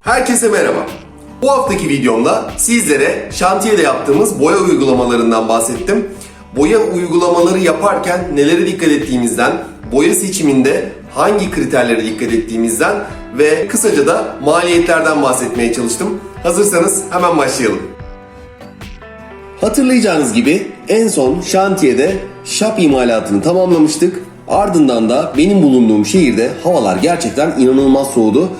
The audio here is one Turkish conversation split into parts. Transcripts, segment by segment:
Herkese merhaba. Bu haftaki videomda sizlere şantiyede yaptığımız boya uygulamalarından bahsettim. Boya uygulamaları yaparken nelere dikkat ettiğimizden, boya seçiminde hangi kriterlere dikkat ettiğimizden ve kısaca da maliyetlerden bahsetmeye çalıştım. Hazırsanız hemen başlayalım. Hatırlayacağınız gibi en son şantiyede şap imalatını tamamlamıştık. Ardından da benim bulunduğum şehirde havalar gerçekten inanılmaz soğudu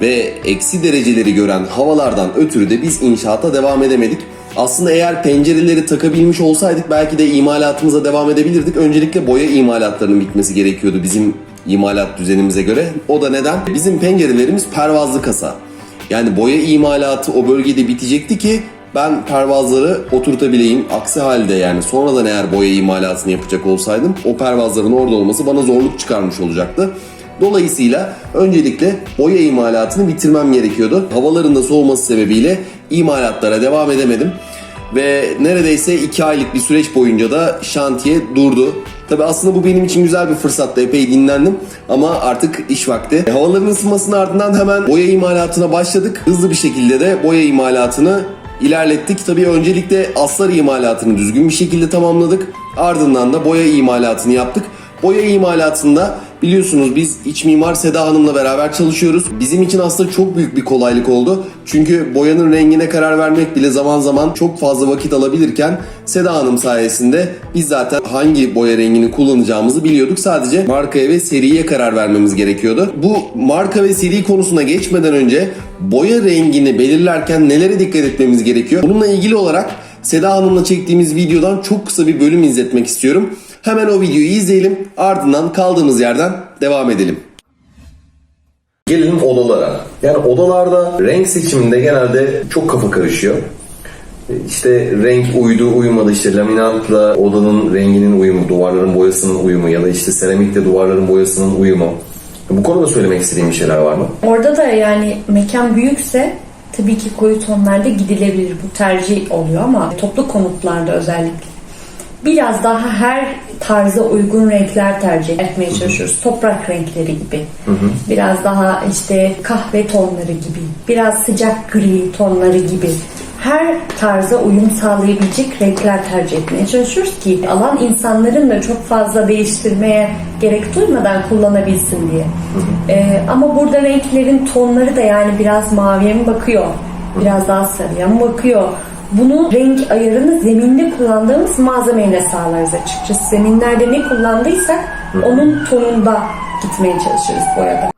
ve eksi dereceleri gören havalardan ötürü de biz inşaata devam edemedik. Aslında eğer pencereleri takabilmiş olsaydık belki de imalatımıza devam edebilirdik. Öncelikle boya imalatlarının bitmesi gerekiyordu bizim imalat düzenimize göre. O da neden? Bizim pencerelerimiz pervazlı kasa. Yani boya imalatı o bölgede bitecekti ki ben pervazları oturtabileyim. Aksi halde yani sonradan eğer boya imalatını yapacak olsaydım o pervazların orada olması bana zorluk çıkarmış olacaktı. Dolayısıyla öncelikle boya imalatını bitirmem gerekiyordu. Havaların da soğuması sebebiyle imalatlara devam edemedim. Ve neredeyse 2 aylık bir süreç boyunca da şantiye durdu. Tabi aslında bu benim için güzel bir fırsattı. Epey dinlendim ama artık iş vakti. Havaların ısınmasının ardından hemen boya imalatına başladık. Hızlı bir şekilde de boya imalatını ilerlettik. Tabii öncelikle aslar imalatını düzgün bir şekilde tamamladık. Ardından da boya imalatını yaptık. Boya imalatında biliyorsunuz biz iç mimar Seda Hanım'la beraber çalışıyoruz. Bizim için aslında çok büyük bir kolaylık oldu. Çünkü boyanın rengine karar vermek bile zaman zaman çok fazla vakit alabilirken Seda Hanım sayesinde biz zaten hangi boya rengini kullanacağımızı biliyorduk. Sadece markaya ve seriye karar vermemiz gerekiyordu. Bu marka ve seri konusuna geçmeden önce boya rengini belirlerken nelere dikkat etmemiz gerekiyor? Bununla ilgili olarak Seda Hanım'la çektiğimiz videodan çok kısa bir bölüm izletmek istiyorum. Hemen o videoyu izleyelim ardından kaldığımız yerden devam edelim. Gelelim odalara. Yani odalarda renk seçiminde genelde çok kafa karışıyor. İşte renk uydu uyumadı işte laminatla odanın renginin uyumu, duvarların boyasının uyumu ya da işte seramikle duvarların boyasının uyumu. Bu konuda söylemek istediğim bir şeyler var mı? Orada da yani mekan büyükse tabii ki koyu tonlarda gidilebilir. Bu tercih oluyor ama toplu konutlarda özellikle biraz daha her tarza uygun renkler tercih etmeye çalışıyoruz. Toprak renkleri gibi. Biraz daha işte kahve tonları gibi. Biraz sıcak gri tonları gibi. Her tarza uyum sağlayabilecek renkler tercih etmeye çalışıyoruz ki alan insanların da çok fazla değiştirmeye gerek duymadan kullanabilsin diye. Ee, ama burada renklerin tonları da yani biraz maviye mi bakıyor? Biraz daha sarıya mı bakıyor? Bunu renk ayarını zeminde kullandığımız malzemeyle sağlarız açıkçası. Zeminlerde ne kullandıysak onun tonunda gitmeye çalışırız boyada.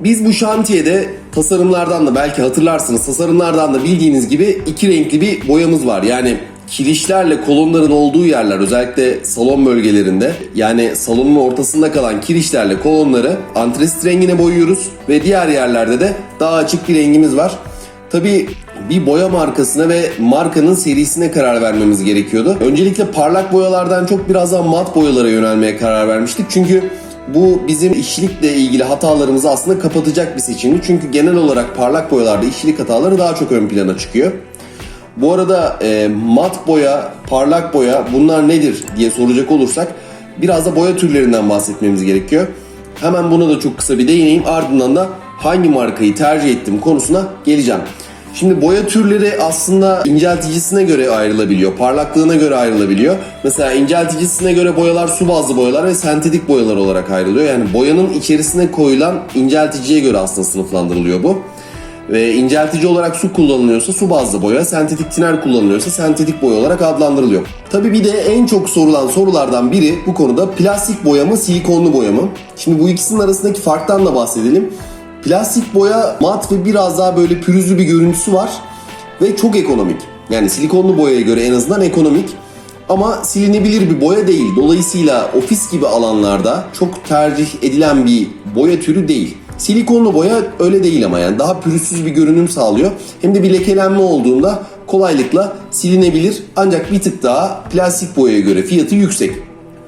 Biz bu şantiyede tasarımlardan da belki hatırlarsınız tasarımlardan da bildiğiniz gibi iki renkli bir boyamız var. Yani kirişlerle kolonların olduğu yerler özellikle salon bölgelerinde yani salonun ortasında kalan kirişlerle kolonları antresit rengine boyuyoruz ve diğer yerlerde de daha açık bir rengimiz var. Tabii bir boya markasına ve markanın serisine karar vermemiz gerekiyordu. Öncelikle parlak boyalardan çok biraz daha mat boyalara yönelmeye karar vermiştik. Çünkü bu bizim işçilikle ilgili hatalarımızı aslında kapatacak bir seçimdi. Çünkü genel olarak parlak boyalarda işçilik hataları daha çok ön plana çıkıyor. Bu arada e, mat boya, parlak boya bunlar nedir diye soracak olursak biraz da boya türlerinden bahsetmemiz gerekiyor. Hemen buna da çok kısa bir değineyim. Ardından da hangi markayı tercih ettim konusuna geleceğim. Şimdi boya türleri aslında incelticisine göre ayrılabiliyor, parlaklığına göre ayrılabiliyor. Mesela incelticisine göre boyalar su bazlı boyalar ve sentetik boyalar olarak ayrılıyor. Yani boyanın içerisine koyulan incelticiye göre aslında sınıflandırılıyor bu. Ve inceltici olarak su kullanılıyorsa su bazlı boya, sentetik tiner kullanılıyorsa sentetik boya olarak adlandırılıyor. Tabi bir de en çok sorulan sorulardan biri bu konuda plastik boya mı, silikonlu boya mı? Şimdi bu ikisinin arasındaki farktan da bahsedelim. Plastik boya mat ve biraz daha böyle pürüzlü bir görüntüsü var ve çok ekonomik. Yani silikonlu boyaya göre en azından ekonomik ama silinebilir bir boya değil. Dolayısıyla ofis gibi alanlarda çok tercih edilen bir boya türü değil. Silikonlu boya öyle değil ama yani daha pürüzsüz bir görünüm sağlıyor. Hem de bir lekelenme olduğunda kolaylıkla silinebilir ancak bir tık daha plastik boyaya göre fiyatı yüksek.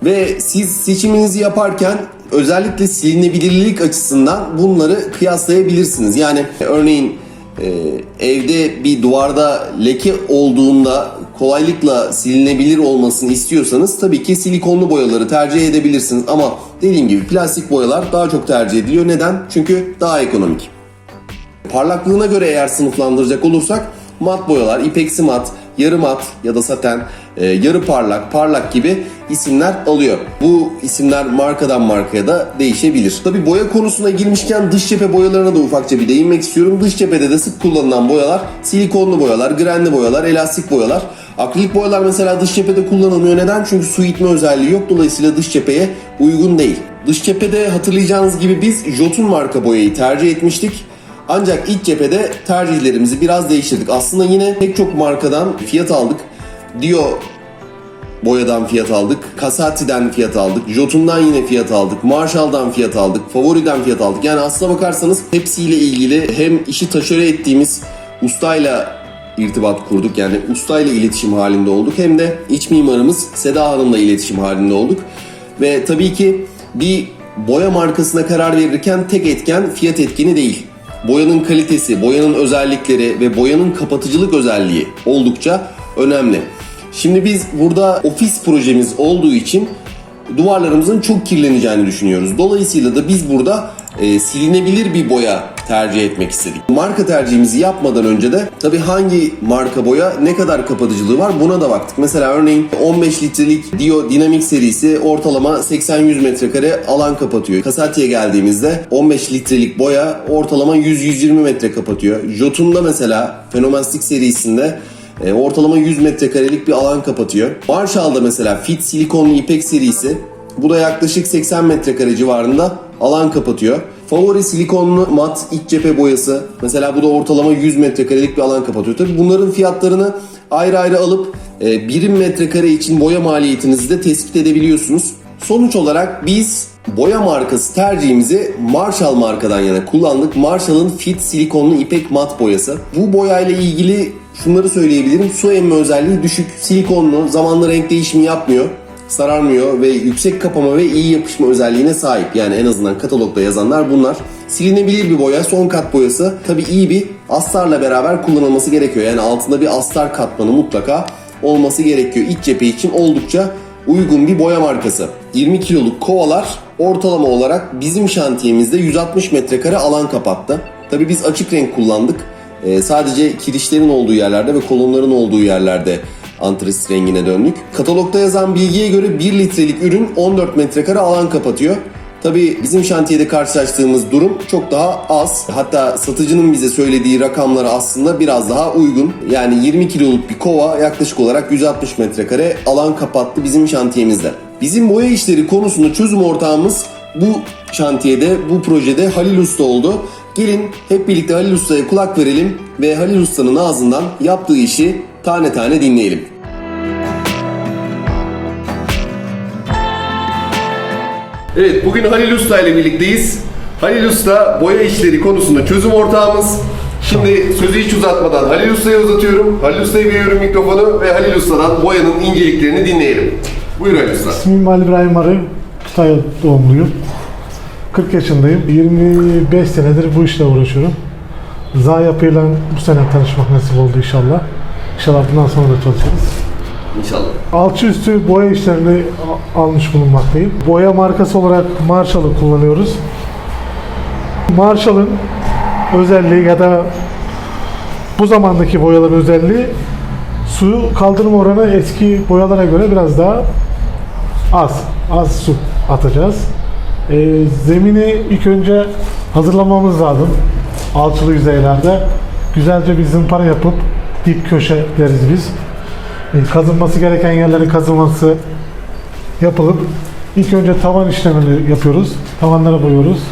Ve siz seçiminizi yaparken özellikle silinebilirlik açısından bunları kıyaslayabilirsiniz. Yani örneğin e, evde bir duvarda leke olduğunda kolaylıkla silinebilir olmasını istiyorsanız tabii ki silikonlu boyaları tercih edebilirsiniz. Ama dediğim gibi plastik boyalar daha çok tercih ediliyor. Neden? Çünkü daha ekonomik. Parlaklığına göre eğer sınıflandıracak olursak mat boyalar, ipeksi mat, yarı mat ya da saten, e, yarı parlak, parlak gibi isimler alıyor. Bu isimler markadan markaya da değişebilir. Tabi boya konusuna girmişken dış cephe boyalarına da ufakça bir değinmek istiyorum. Dış cephede de sık kullanılan boyalar silikonlu boyalar, grenli boyalar, elastik boyalar. Akrilik boyalar mesela dış cephede kullanılmıyor. Neden? Çünkü su itme özelliği yok. Dolayısıyla dış cepheye uygun değil. Dış cephede hatırlayacağınız gibi biz Jotun marka boyayı tercih etmiştik. Ancak iç cephede tercihlerimizi biraz değiştirdik. Aslında yine pek çok markadan fiyat aldık. Dio boyadan fiyat aldık. Casati'den fiyat aldık. Jotun'dan yine fiyat aldık. Marshall'dan fiyat aldık. Favori'den fiyat aldık. Yani aslına bakarsanız hepsiyle ilgili hem işi taşöre ettiğimiz ustayla irtibat kurduk. Yani ustayla iletişim halinde olduk. Hem de iç mimarımız Seda Hanım'la iletişim halinde olduk. Ve tabii ki bir boya markasına karar verirken tek etken fiyat etkeni değil. Boyanın kalitesi, boyanın özellikleri ve boyanın kapatıcılık özelliği oldukça önemli. Şimdi biz burada ofis projemiz olduğu için duvarlarımızın çok kirleneceğini düşünüyoruz. Dolayısıyla da biz burada e, silinebilir bir boya tercih etmek istedik. Marka tercihimizi yapmadan önce de tabii hangi marka boya ne kadar kapatıcılığı var buna da baktık. Mesela örneğin 15 litrelik Dio Dynamic serisi ortalama 80-100 metrekare alan kapatıyor. Casati'ye geldiğimizde 15 litrelik boya ortalama 100-120 metre kapatıyor. Jotun'da mesela Phenomastic serisinde e, ortalama 100 metrekarelik bir alan kapatıyor. Marshall'da mesela Fit silikonlu ipek serisi bu da yaklaşık 80 metrekare civarında alan kapatıyor. Favori silikonlu mat iç cephe boyası mesela bu da ortalama 100 metrekarelik bir alan kapatıyor. Tabi bunların fiyatlarını ayrı ayrı alıp e, birim metrekare için boya maliyetinizi de tespit edebiliyorsunuz. Sonuç olarak biz boya markası tercihimizi Marshall markadan yana kullandık. Marshall'ın Fit silikonlu ipek mat boyası. Bu boyayla ilgili şunları söyleyebilirim. Su emme özelliği düşük, silikonlu, zamanla renk değişimi yapmıyor sararmıyor ve yüksek kapama ve iyi yapışma özelliğine sahip. Yani en azından katalogda yazanlar bunlar. Silinebilir bir boya, son kat boyası. Tabi iyi bir astarla beraber kullanılması gerekiyor. Yani altında bir astar katmanı mutlaka olması gerekiyor. İç cephe için oldukça uygun bir boya markası. 20 kiloluk kovalar ortalama olarak bizim şantiyemizde 160 metrekare alan kapattı. Tabi biz açık renk kullandık. Ee, sadece kirişlerin olduğu yerlerde ve kolonların olduğu yerlerde antresit rengine döndük. Katalogda yazan bilgiye göre 1 litrelik ürün 14 metrekare alan kapatıyor. Tabii bizim şantiyede karşılaştığımız durum çok daha az. Hatta satıcının bize söylediği rakamları aslında biraz daha uygun. Yani 20 kiloluk bir kova yaklaşık olarak 160 metrekare alan kapattı bizim şantiyemizde. Bizim boya işleri konusunda çözüm ortağımız bu şantiyede, bu projede Halil Usta oldu. Gelin hep birlikte Halil Usta'ya kulak verelim ve Halil Usta'nın ağzından yaptığı işi tane tane dinleyelim. Evet, bugün Halil Usta ile birlikteyiz. Halil Usta boya işleri konusunda çözüm ortağımız. Şimdi sözü hiç uzatmadan Halil Usta'ya uzatıyorum. Halil Usta'ya veriyorum mikrofonu ve Halil Usta'dan boyanın inceliklerini dinleyelim. Buyur Halil Usta. İsmim Ali İbrahim Arı, Kütahya doğumluyum. 40 yaşındayım. 25 senedir bu işle uğraşıyorum. Za yapıyla bu sene tanışmak nasip oldu inşallah. İnşallah bundan sonra da çalışırız. İnşallah. Alçı üstü boya işlerini almış bulunmaktayım. Boya markası olarak Marshall'ı kullanıyoruz. Marshall'ın özelliği ya da bu zamandaki boyaların özelliği su kaldırma oranı eski boyalara göre biraz daha az. Az su atacağız. Ee, zemini ilk önce hazırlamamız lazım. Alçılı yüzeylerde. Güzelce bir zımpara yapıp dip köşe deriz biz. Ee, kazınması gereken yerlerin kazılması yapılıp ilk önce tavan işlemini yapıyoruz. Tavanlara boyuyoruz.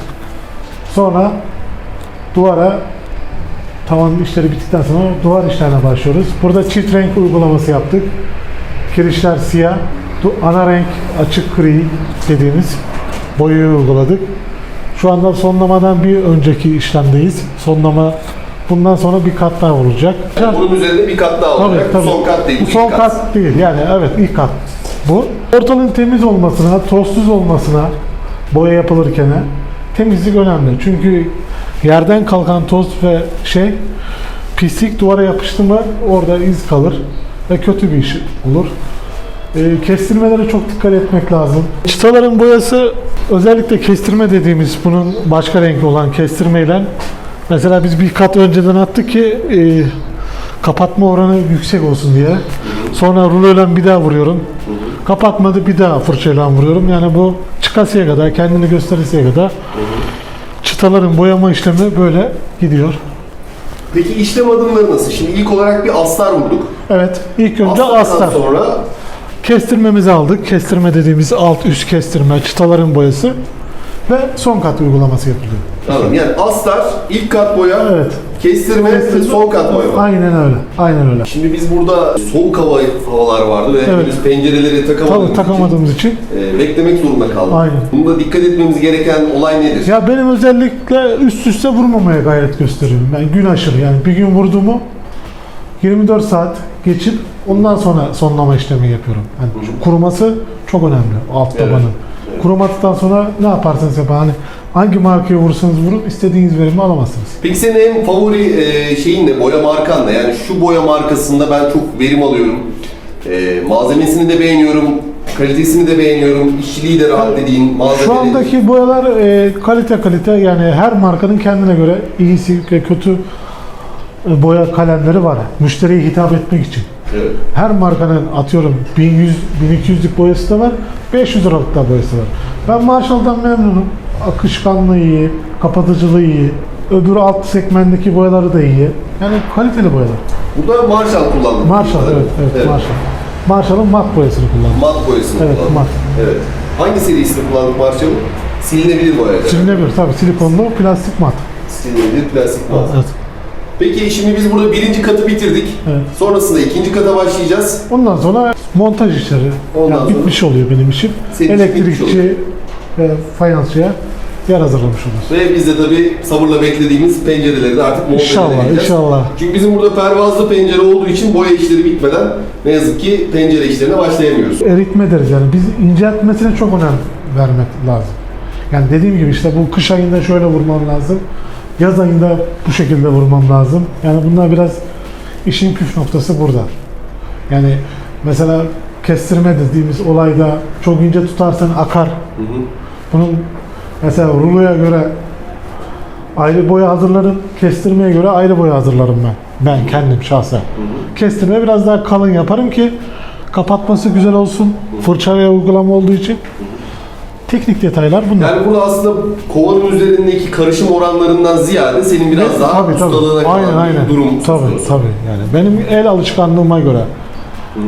Sonra duvara tavan işleri bittikten sonra duvar işlerine başlıyoruz. Burada çift renk uygulaması yaptık. Kirişler siyah, ana renk açık gri dediğimiz boyayı uyguladık. Şu anda sonlamadan bir önceki işlemdeyiz. Sonlama bundan sonra bir kat daha olacak. Bunun üzerinde bir kat daha Tabii, olacak. tabii. Bu son kat değil. Bu son kat. değil. Yani evet ilk kat bu. Ortalığın temiz olmasına, tozsuz olmasına boya yapılırken temizlik önemli. Çünkü yerden kalkan toz ve şey pislik duvara yapıştı mı orada iz kalır. ve kötü bir iş olur. E, kestirmelere çok dikkat etmek lazım. Çıtaların boyası özellikle kestirme dediğimiz bunun başka renkli olan kestirmeyle mesela biz bir kat önceden attık ki e, kapatma oranı yüksek olsun diye. Sonra ruloyla bir daha vuruyorum. Kapatmadı bir daha fırçayla vuruyorum. Yani bu çıkasıya kadar, kendini gösterisiye kadar çıtaların boyama işlemi böyle gidiyor. Peki işlem adımları nasıl? Şimdi ilk olarak bir astar vurduk. Evet, ilk önce Astardan astar. sonra Kestirmemizi aldık. Kestirme dediğimiz alt üst kestirme, çıtaların boyası ve son kat uygulaması yapılıyor. Anladım. Yani astar, ilk kat boya, Evet. kestirme, ve son kat boyama. Aynen öyle. Aynen öyle. Şimdi biz burada soğuk hava havalar vardı ve Evet. henüz pencereleri takamadığımız Tabii takamadığımız için. için e, beklemek zorunda kaldık. Aynen. Bunda dikkat etmemiz gereken olay nedir? Ya benim özellikle üst üste vurmamaya gayret gösteriyorum. Yani gün aşırı yani bir gün vurduğumu 24 saat geçip ondan sonra sonlama işlemi yapıyorum. Yani kuruması çok önemli alt tabanın. evet. Kurumadıktan sonra ne yaparsanız yapın hani hangi markayı vurursanız vurun istediğiniz verimi alamazsınız. Peki senin en favori e, şeyin ne? Boya markan ne? Yani şu boya markasında ben çok verim alıyorum. E, malzemesini de beğeniyorum. Kalitesini de beğeniyorum. İşçiliği de rahat dediğin malzemeleri. Şu andaki boyalar e, kalite kalite yani her markanın kendine göre iyisi ve kötü boya kalemleri var. Müşteriye hitap etmek için. Evet. Her markanın atıyorum 1100 1200'lük boyası da var, 500 liralık da boyası var. Ben Marshall'dan memnunum. Akışkanlığı iyi, kapatıcılığı iyi. Öbür alt segmentteki boyaları da iyi. Yani kaliteli boyalar. Burada Marshall kullandım. Marshall evet, evet, Marshall. Marshall'ın mat boyasını kullandım. Mat boyasını Evet, kullandım. mat. Evet. Hangi serisini kullandık Marshall'ın? Silinebilir boyaydı. Silinebilir tabii silikonlu plastik mat. Silinebilir plastik mat. Evet. Peki şimdi biz burada birinci katı bitirdik. Evet. Sonrasında ikinci kata başlayacağız. Ondan sonra montaj işleri Ondan yani sonra- bitmiş oluyor benim işim. Senin bitmiş Elektrikçi ve fayansçıya yer hazırlamış oluruz. Ve biz de tabii sabırla beklediğimiz pencereleri de artık montaj İnşallah, edeceğiz. inşallah. Çünkü bizim burada pervazlı pencere olduğu için boya işleri bitmeden ne yazık ki pencere işlerine başlayamıyoruz. eritme deriz yani. Biz inceltmesine çok önem vermek lazım. Yani dediğim gibi işte bu kış ayında şöyle vurmam lazım. Yaz ayında bu şekilde vurmam lazım. Yani bunlar biraz işin püf noktası burada. Yani mesela kestirme dediğimiz olayda çok ince tutarsan akar. Bunun mesela ruloya göre ayrı boya hazırlarım, kestirmeye göre ayrı boya hazırlarım ben. Ben kendim şahsen. Kestirme biraz daha kalın yaparım ki kapatması güzel olsun. Fırça ve uygulama olduğu için. Teknik detaylar bunlar. Yani burada aslında kovanın üzerindeki karışım oranlarından ziyade senin biraz daha tabii, tabii. ustalığına kalan Aynen bir aynen. durum Tabii konusu. tabii. Yani benim el alışkanlığıma göre.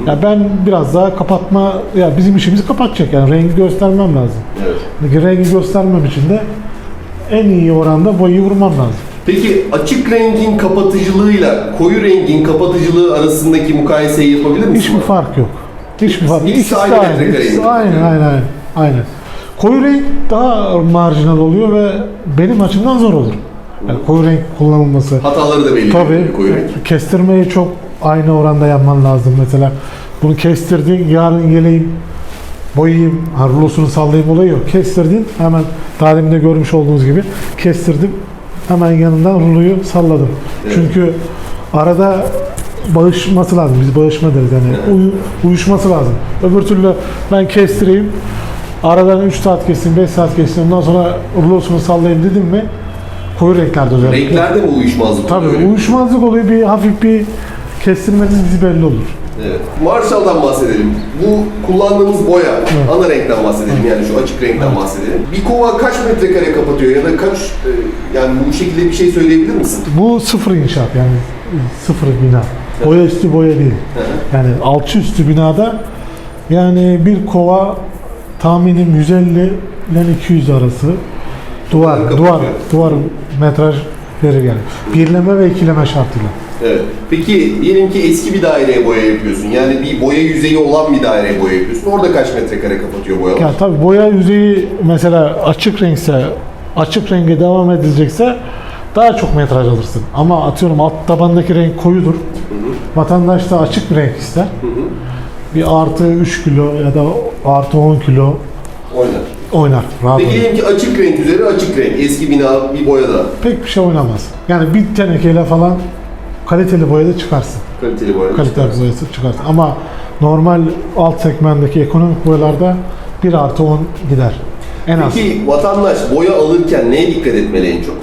Ya ben biraz daha kapatma ya bizim işimizi kapatacak yani rengi göstermem lazım. Evet. Rengi göstermem için de en iyi oranda boyu vurmam lazım. Peki açık rengin kapatıcılığıyla koyu rengin kapatıcılığı arasındaki mukayeseyi yapabilir misin? Hiçbir fark yok. Hiçbir fark. İkisi İkisi aynı metrekare aynen aynen aynen. Koyu renk daha marjinal oluyor ve benim açımdan zor olur. Yani koyu renk kullanılması. Hataları da belli. Tabii koyu renk. kestirmeyi çok aynı oranda yapman lazım. Mesela bunu kestirdin, yarın geleyim boyayayım, ha, rulosunu sallayayım olayı yok. Kestirdin, hemen daha demin de görmüş olduğunuz gibi kestirdim. Hemen yanından ruloyu salladım. Evet. Çünkü arada bağışması lazım. Biz bağışma deriz yani. Uyu- uyuşması lazım. Öbür türlü ben kestireyim. Aradan 3 saat kessin, 5 saat kessin. Ondan sonra rulosunu sallayayım dedim mi koyu renklerde özellikle. Renklerde mi uyuşmazlık Tabii oluyor? uyuşmazlık oluyor. Bir hafif bir kestirmeniz bizi belli olur. Evet. Marshall'dan bahsedelim. Bu kullandığımız boya, ana renkten bahsedelim yani şu açık renkten bahsedelim. Bir kova kaç metrekare kapatıyor ya da kaç, e, yani bu şekilde bir şey söyleyebilir misin? Bu sıfır inşaat yani sıfır bina. Boya üstü boya değil. Yani alçı üstü binada yani bir kova tahminim 150 ile 200 arası duvar, Kapatıyor. duvar, duvar metraj verir yani. Birleme ve ikileme şartıyla. Evet. Peki diyelim ki eski bir daireye boya yapıyorsun. Yani bir boya yüzeyi olan bir daireye boya yapıyorsun. Orada kaç metrekare kapatıyor boyalar? Ya tabii boya yüzeyi mesela açık renkse, açık renge devam edilecekse daha çok metraj alırsın. Ama atıyorum alt tabandaki renk koyudur. Vatandaş da açık bir renk ister. Bir artı 3 kilo ya da artı 10 kilo Oynar. oynar. Rahat Peki oynar. diyelim ki açık renk üzeri açık renk. Eski bina bir boyada. Pek bir şey oynamaz. Yani bir tenekeyle falan kaliteli boyada çıkarsın. Kaliteli boya. Kaliteli boyası çıkartır. Ama normal alt segmentteki ekonomik boyalarda 1 artı 10 gider. En az. Peki vatandaş boya alırken neye dikkat etmeli en çok?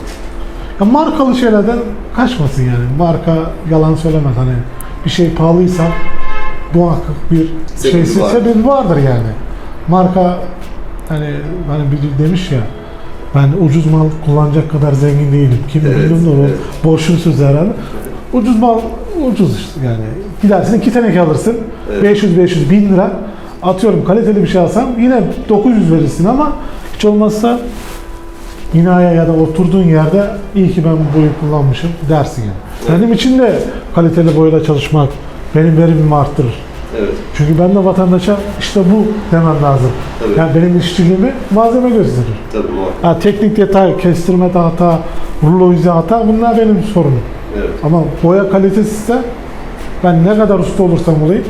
Ya markalı şeylerden kaçmasın yani. Marka yalan söylemez hani bir şey pahalıysa bu hakkı bir Sebebi şeysi var. sebebi vardır yani. Marka hani hani biri demiş ya ben ucuz mal kullanacak kadar zengin değilim. Kim Evet, de o evet. boşluksuz herhalde. Ucuz mal ucuz işte yani. Gidersin iki teneke alırsın. Evet. 500 500 bin lira. Atıyorum kaliteli bir şey alsam yine 900 verirsin ama hiç olmazsa binaya ya da oturduğun yerde iyi ki ben bu boyu kullanmışım dersin yani. Benim için de kaliteli boyayla çalışmak benim verimimi arttırır. Evet. Çünkü ben de vatandaşa işte bu demem lazım. Tabii. Yani benim işçiliğimi malzeme gösterir. Tabii muhakkak. Ha, teknik detay, kestirmede hata, rulo izi hata bunlar benim sorunum. Evet. Ama boya kalitesizse ben ne kadar usta olursam olayım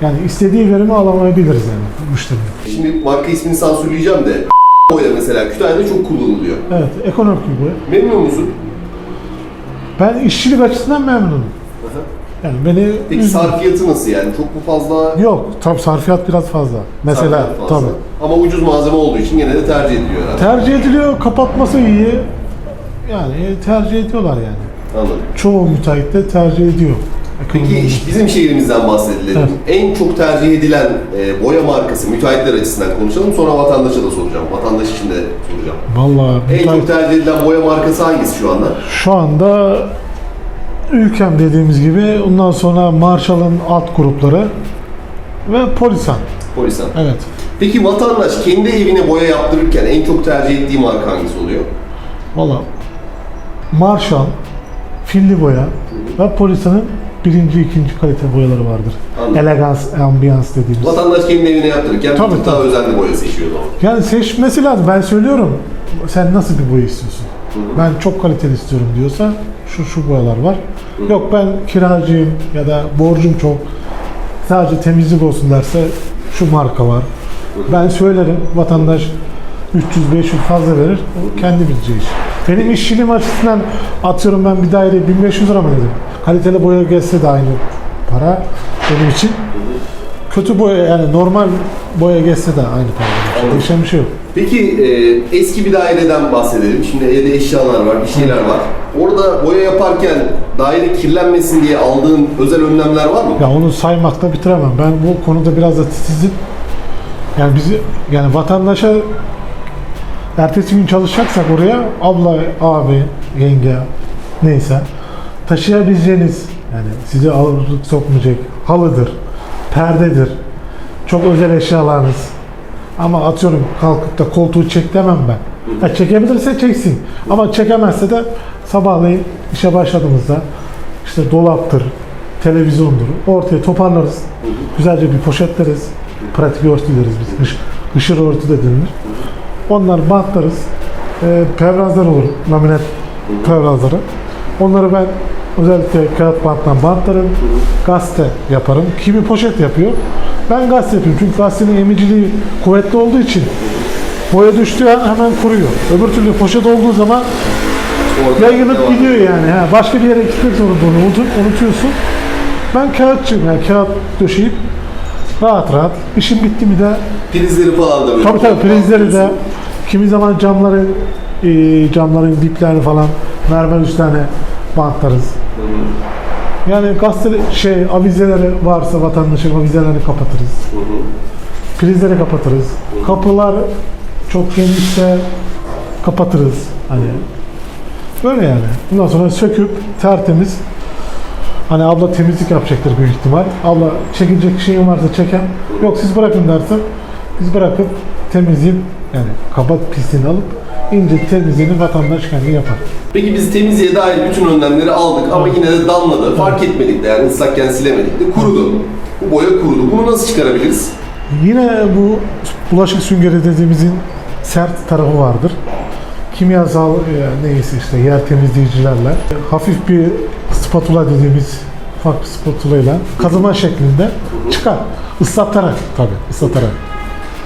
yani istediği verimi alamayabiliriz yani müşterinin. Şimdi marka ismini sansürleyeceğim de boya mesela Kütahya'da çok kullanılıyor. Evet, ekonomik bir boya. Memnun musun? Ben işçilik açısından memnunum. Yani beni Peki sarfiyatı nasıl yani? Çok mu fazla? Yok, tam sarfiyat biraz fazla. Mesela sarfiyat fazla. tabii. Ama ucuz malzeme olduğu için gene de tercih ediliyor herhalde. Tercih ediliyor, kapatması iyi. Yani tercih ediyorlar yani. Anladım. Çoğu müteahhit de tercih ediyor. Peki iş- bizim şehrimizden bahsedelim. Evet. En çok tercih edilen e, boya markası müteahhitler açısından konuşalım. Sonra vatandaşa da soracağım. Vatandaş için de soracağım. Vallahi En müteahhit- çok tercih edilen boya markası hangisi şu anda? şu anda Ülkem dediğimiz gibi ondan sonra Marshall'ın alt grupları ve Polisan. Polisan. Evet. Peki vatandaş kendi evine boya yaptırırken en çok tercih ettiği marka hangisi oluyor? Valla Marshall, Filli boya ve Polisan'ın birinci, ikinci kalite boyaları vardır. Anladım. Elegans, ambiyans dediğimiz. Vatandaş kendi evine yaptırırken Tabii, tık daha tabii. özenli boya seçiyor zaman. Yani seçmesi lazım. Ben söylüyorum. Sen nasıl bir boya istiyorsun? Ben çok kaliteli istiyorum diyorsa şu şu boyalar var. Yok ben kiracıyım ya da borcum çok. Sadece temizlik olsun derse şu marka var. Ben söylerim vatandaş 300-500 fazla verir. O kendi bileceği iş. Benim işçiliğim açısından atıyorum ben bir daire 1500 lira mı dedim. Kaliteli boya gelse de aynı para benim için. Kötü boya yani normal boya gelse de aynı para. Değişen bir şey yok. Peki e, eski bir daireden bahsedelim. Şimdi evde eşyalar var, bir şeyler var. Orada boya yaparken daire kirlenmesin diye aldığın özel önlemler var mı? Ya onu saymakla bitiremem. Ben bu konuda biraz da titizim. Yani bizi yani vatandaşa ertesi gün çalışacaksak oraya abla, abi, yenge neyse taşıyabileceğiniz yani size ağırlık sokmayacak halıdır, perdedir, çok özel eşyalarınız. Ama atıyorum kalkıp da koltuğu çek demem ben. Ya çekebilirse çeksin. Ama çekemezse de sabahleyin işe başladığımızda işte dolaptır, televizyondur. Ortaya toparlarız. Güzelce bir poşetleriz. Pratik örtü deriz biz. Hış, hışır örtü de denilir. Onları bantlarız. Ee, pevrazlar olur. Laminat pevrazları. Onları ben özellikle kağıt banttan bantlarım. Gazete yaparım. Kimi poşet yapıyor. Ben gazete yapıyorum. Çünkü gazetenin emiciliği kuvvetli olduğu için boya düştüğü an hemen kuruyor. Öbür türlü poşet olduğu zaman Orada yayılıp gidiyor yani. Ha, başka bir yere gitmek zorunda onu unutuyorsun. Ben kağıtçıyım yani kağıt döşeyip rahat rahat. İşim bitti mi de Prizleri falan da böyle. tabii tabii prizleri de kimi zaman camların e, camların diplerini falan mermer üstlerine bantlarız. Yani gazete şey avizeleri varsa vatandaşın avizelerini kapatırız. Hı hı. Prizleri kapatırız. Kapılar çok genişse kapatırız. Hani böyle yani. Bundan sonra söküp tertemiz Hani abla temizlik yapacaktır büyük ihtimal. Abla çekilecek şeyin varsa çeken. Yok siz bırakın derse biz bırakıp temizleyip yani kaba pisliğini alıp ince temizliğini vatandaş kendi yapar. Peki biz temizliğe dair bütün önlemleri aldık ama yine de damladı. Fark etmedik de yani ıslakken silemedik de kurudu. Bu boya kurudu. Bunu nasıl çıkarabiliriz? Yine bu bulaşık süngeri dediğimizin sert tarafı vardır. Kimyasal e, neyse işte yer temizleyicilerle hafif bir spatula dediğimiz ufak bir spatula ile kazıma şeklinde çıkar. Islatarak tabii ıslatarak.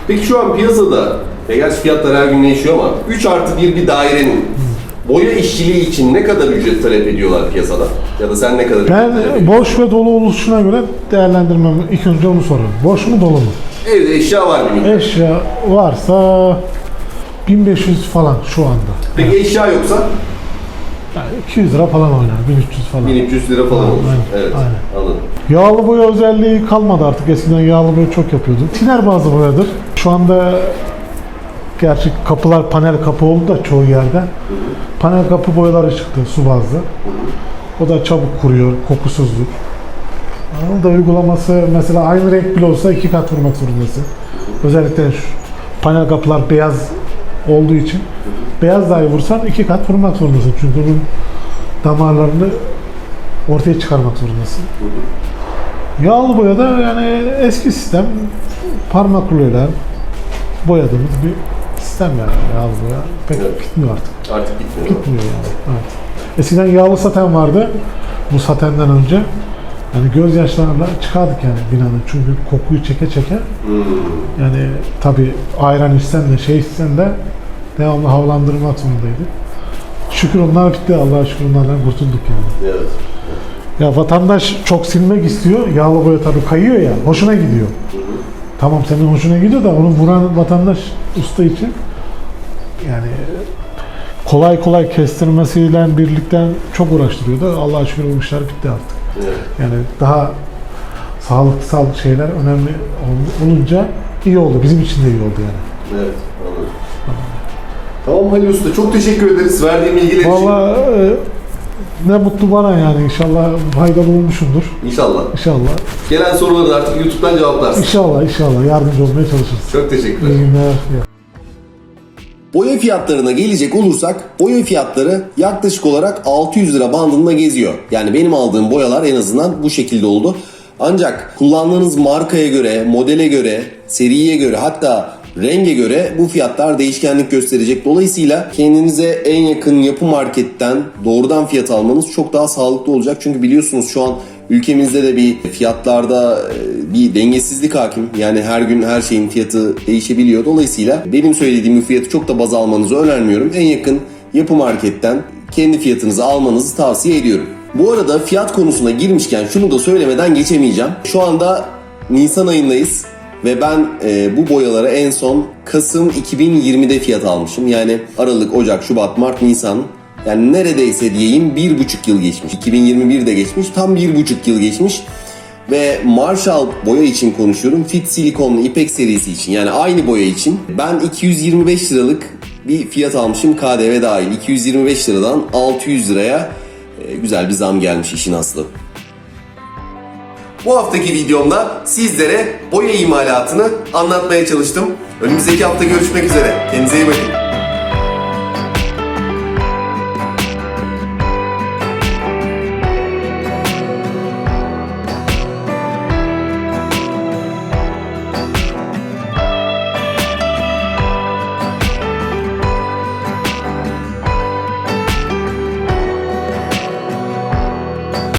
Peki şu an piyasada, e gerçi fiyatlar her gün değişiyor ama 3 artı 1 bir dairenin Boya işçiliği için ne kadar ücret talep ediyorlar piyasada? Ya da sen ne kadar ücret talep Ben ediyorsun? boş ve dolu oluşuna göre değerlendirmem. İlk önce onu sorarım. Boş mu dolu mu? Evde eşya var mı? Eşya varsa 1500 falan şu anda. Peki eşya yoksa Yani 200 lira falan oynar. 1300 falan. 1300 lira falan olur. Aynen, Evet, aynen. anladım. Yağlı boya özelliği kalmadı artık. Eskiden yağlı boya çok yapıyordum. Tiner bazlı boyadır. Şu anda gerçi kapılar panel kapı oldu da çoğu yerde. Panel kapı boyaları çıktı su bazlı. O da çabuk kuruyor, kokusuzdur. Onun da uygulaması mesela aynı renk bile olsa iki kat vurmak zorundasın. Özellikle şu panel kapılar beyaz olduğu için beyaz dahi vursan iki kat vurmak zorundasın. Çünkü onun damarlarını ortaya çıkarmak zorundasın. Yağlı boyada yani eski sistem parmak ruloyla boyadığımız bir sistem yani yağlı boya. Pek Evet. gitmiyor artık. Artık bitmiyor. Gitmiyor yani. Evet. Eskiden yağlı saten vardı. Bu satenden önce. Yani gözyaşlarıyla çıkardık yani binanın. Çünkü kokuyu çeke çeke. Hmm. Yani tabi ayran içsen de şey içsen de devamlı havalandırmak zorundaydı. Şükür onlar bitti. Allah'a şükür onlardan kurtulduk yani. Evet. Ya vatandaş çok silmek istiyor. Yağlı boya tabii kayıyor ya. Hoşuna gidiyor. Tamam senin hoşuna gidiyor da onu vuran vatandaş usta için yani kolay kolay kestirmesiyle birlikten çok uğraştırıyordu. Allah'a şükür bu işler bitti artık. Evet. Yani daha sağlıksal şeyler önemli ol- olunca iyi oldu. Bizim için de iyi oldu yani. Evet, anladım. Tamam Halil Usta, çok teşekkür ederiz verdiğin bilgiler için. Vallahi e, ne mutlu bana yani inşallah faydalı olmuşumdur. İnşallah. İnşallah. Gelen soruları da artık YouTube'dan cevaplarsın. İnşallah inşallah yardımcı olmaya çalışırız. Çok teşekkür İyi günler. Boya fiyatlarına gelecek olursak boya fiyatları yaklaşık olarak 600 lira bandında geziyor. Yani benim aldığım boyalar en azından bu şekilde oldu. Ancak kullandığınız markaya göre, modele göre, seriye göre hatta renge göre bu fiyatlar değişkenlik gösterecek. Dolayısıyla kendinize en yakın yapı marketten doğrudan fiyat almanız çok daha sağlıklı olacak. Çünkü biliyorsunuz şu an ülkemizde de bir fiyatlarda e, bir dengesizlik hakim. Yani her gün her şeyin fiyatı değişebiliyor. Dolayısıyla benim söylediğim bu fiyatı çok da baz almanızı önermiyorum. En yakın yapı marketten kendi fiyatınızı almanızı tavsiye ediyorum. Bu arada fiyat konusuna girmişken şunu da söylemeden geçemeyeceğim. Şu anda Nisan ayındayız ve ben e, bu boyalara en son Kasım 2020'de fiyat almışım. Yani Aralık, Ocak, Şubat, Mart, Nisan yani neredeyse diyeyim bir buçuk yıl geçmiş. 2021 de geçmiş. Tam bir buçuk yıl geçmiş. Ve Marshall boya için konuşuyorum. Fit silikonlu ipek serisi için yani aynı boya için ben 225 liralık bir fiyat almışım KDV dahil. 225 liradan 600 liraya e, güzel bir zam gelmiş işin aslı. Bu haftaki videomda sizlere boya imalatını anlatmaya çalıştım. Önümüzdeki hafta görüşmek üzere. Kendinize iyi bakın.